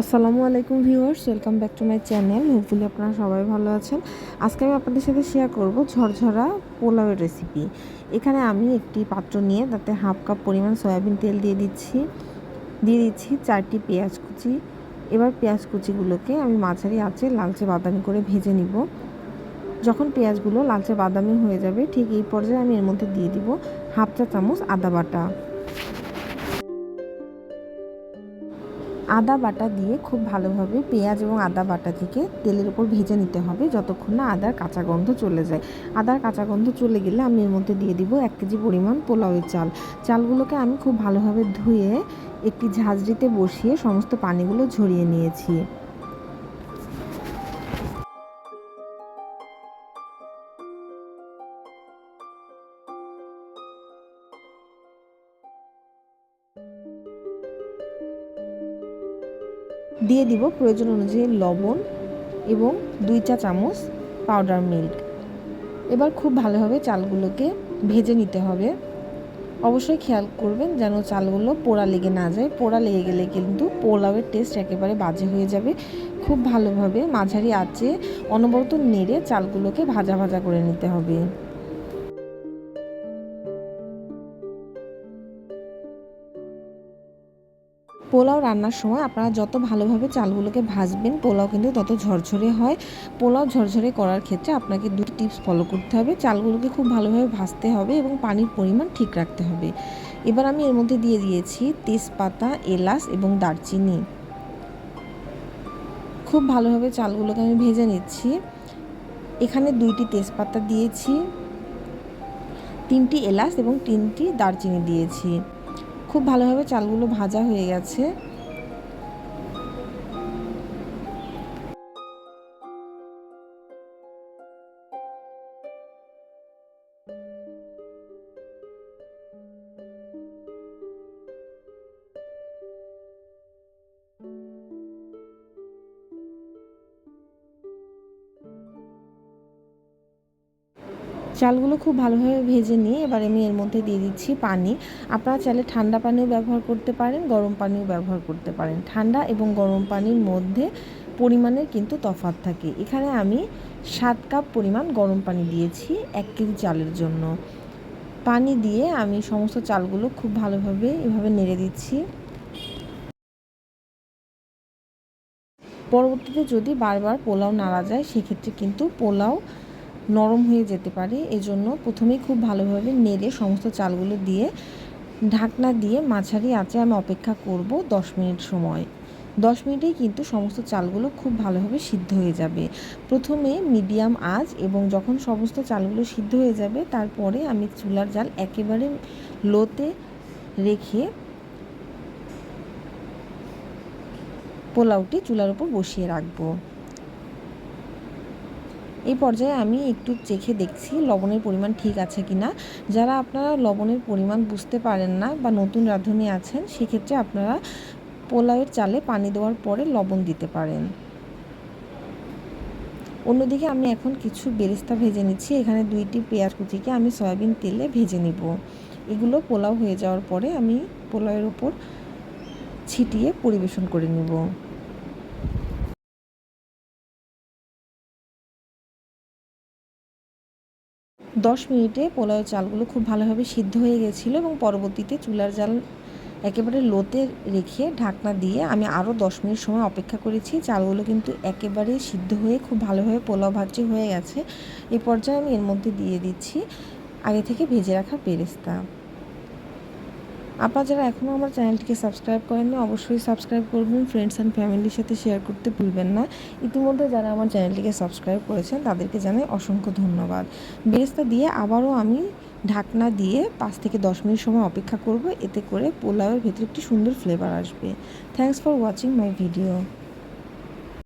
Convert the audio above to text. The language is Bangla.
আসসালামু আলাইকুম viewers, welcome back to my channel. Hopefully আপনারা সবাই ভালো আছেন। আজকে আমি আপনাদের সাথে শেয়ার করব ঝরঝরা পোলাওয়ের রেসিপি এখানে আমি একটি পাত্র নিয়ে তাতে হাফ কাপ পরিমাণ সয়াবিন তেল দিয়ে দিচ্ছি। দিয়ে দিচ্ছি চারটি পেঁয়াজ কুচি। এবার পেঁয়াজ কুচিগুলোকে আমি মাঝারি আঁচে লালচে বাদামি করে ভেজে নিব। যখন পেঁয়াজগুলো লালচে বাদামি হয়ে যাবে, ঠিক এই পর্যায়ে আমি এর মধ্যে দিয়ে দিব হাফ চা চামচ আদা বাটা। আদা বাটা দিয়ে খুব ভালোভাবে পেঁয়াজ এবং আদা বাটা থেকে তেলের উপর ভেজে নিতে হবে যতক্ষণ না আদার কাঁচা গন্ধ চলে যায়। আদার কাঁচা গন্ধ চলে গেলে আমি এর মধ্যে দিয়ে দিব এক কেজি পরিমাণ পোলাওয়ের চাল। চালগুলোকে আমি খুব ভালোভাবে ধুয়ে একটি ঝাঁঝরিতে বসিয়ে সমস্ত পানিগুলো ঝরিয়ে নিয়েছি। দিয়ে দিব প্রয়োজন অনুযায়ী লবণ এবং দুই চা চামচ পাউডার মিল্ক এবার খুব ভালোভাবে চালগুলোকে ভেজে নিতে হবে। অবশ্যই খেয়াল করবেন যেন চালগুলো পোড়া লেগে না যায়। পোড়া লেগে গেলে কিন্তু পোলাওয়ের টেস্ট একেবারে বাজে হয়ে যাবে। খুব ভালোভাবে মাঝারি আঁচে অনবরত নেড়ে চালগুলোকে ভাজা ভাজা করে নিতে হবে। পোলাও রান্নার সময় আপনারা যত ভালোভাবে চালগুলোকে ভাজবেন, পোলাও কিন্তু তত ঝরঝরে হয়। পোলাও ঝরঝরে করার ক্ষেত্রে আপনাকে দুটি টিপস ফলো করতে হবে। চালগুলোকে খুব ভালোভাবে ভাজতে হবে এবং পানির পরিমাণ ঠিক রাখতে হবে। এবার আমি এর মধ্যে দিয়ে দিয়েছি তেজপাতা, এলাচ এবং দারচিনি। খুব ভালোভাবে চালগুলোকে আমি ভেজে নিচ্ছি। এখানে দুইটি তেজপাতা দিয়েছি, তিনটি এলাচ এবং তিনটি দারচিনি দিয়েছি। খুব ভালোভাবে চালগুলো ভাজা হয়ে গেছে। চালগুলো খুব ভালোভাবে ভেজে নিয়ে এবার আমি এর মধ্যে দিয়ে দিচ্ছি পানি। আপনারা চাইলে ঠান্ডা পানিও ব্যবহার করতে পারেন, গরম পানিও ব্যবহার করতে পারেন। ঠান্ডা এবং গরম পানির মধ্যে পরিমাণের কিন্তু তফাৎ থাকে। এখানে আমি সাত কাপ পরিমাণ গরম পানি দিয়েছি এক কেজি চালের জন্য। পানি দিয়ে আমি সমস্ত চালগুলো খুব ভালোভাবে এভাবে নেড়ে দিচ্ছি। পরবর্তীতে যদি বারবার পোলাও নাড়া যায়, সেক্ষেত্রে কিন্তু পোলাও নরম হয়ে যেতে পারে। এজন্য প্রথমেই খুব ভালোভাবে নেড়ে সমস্ত চালগুলো দিয়ে ঢাকনা দিয়ে মাঝারি আঁচে আমি অপেক্ষা করব দশ মিনিট সময়। দশ মিনিটেই কিন্তু সমস্ত চালগুলো খুব ভালোভাবে সিদ্ধ হয়ে যাবে। প্রথমে মিডিয়াম আঁচ এবং যখন সমস্ত চালগুলো সিদ্ধ হয়ে যাবে, তারপরে আমি চুলার জাল একেবারে লোতে রেখে পোলাওটি চুলার উপর বসিয়ে রাখব। এই পর্যায়ে আমি একটু চেখে দেখছি লবণের পরিমাণ ঠিক আছে কি না যারা আপনারা লবণের পরিমাণ বুঝতে পারেন না বা নতুন রাঁধুনি আছেন, সেক্ষেত্রে আপনারা পোলাওয়ের চালে পানি দেওয়ার পরে লবণ দিতে পারেন। অন্যদিকে আমি এখন কিছু বেরেস্তা ভেজে নিচ্ছি। এখানে দুইটি পেঁয়াজ কুচিকে আমি সয়াবিন তেলে ভেজে নিব। এগুলো পোলাও হয়ে যাওয়ার পরে আমি পোলাওয়ের ওপর ছিটিয়ে পরিবেশন করে নেব। দশ মিনিটে পোলাও চালগুলো খুব ভালোভাবে সিদ্ধ হয়ে গেছিল এবং পরবর্তীতে চুলার জাল একেবারে লোতে রেখে ঢাকনা দিয়ে আমি আরও দশ মিনিট সময় অপেক্ষা করেছি। চালগুলো কিন্তু একেবারে সিদ্ধ হয়ে খুব ভালোভাবে পোলাও ভাজি হয়ে গেছে। এই পর্যায়ে আমি এর মধ্যে দিয়ে দিচ্ছি আগে থেকে ভেজে রাখা পেরেস্তা। আপনারা যারা এখনও আমার চ্যানেলটিকে সাবস্ক্রাইব করেননি, অবশ্যই সাবস্ক্রাইব করবেন ফ্রেন্ডস অ্যান্ড ফ্যামিলির সাথে শেয়ার করতে ভুলবেন না। ইতিমধ্যে যারা আমার চ্যানেলটিকে সাবস্ক্রাইব করেছেন, তাদেরকে জানাই অসংখ্য ধন্যবাদ। বেরেস্তা দিয়ে আবারও আমি ঢাকনা দিয়ে পাঁচ থেকে দশ মিনিট সময় অপেক্ষা করব, এতে করে পোলাওয়ের ভেতরে একটি সুন্দর ফ্লেভার আসবে। Thanks for watching my video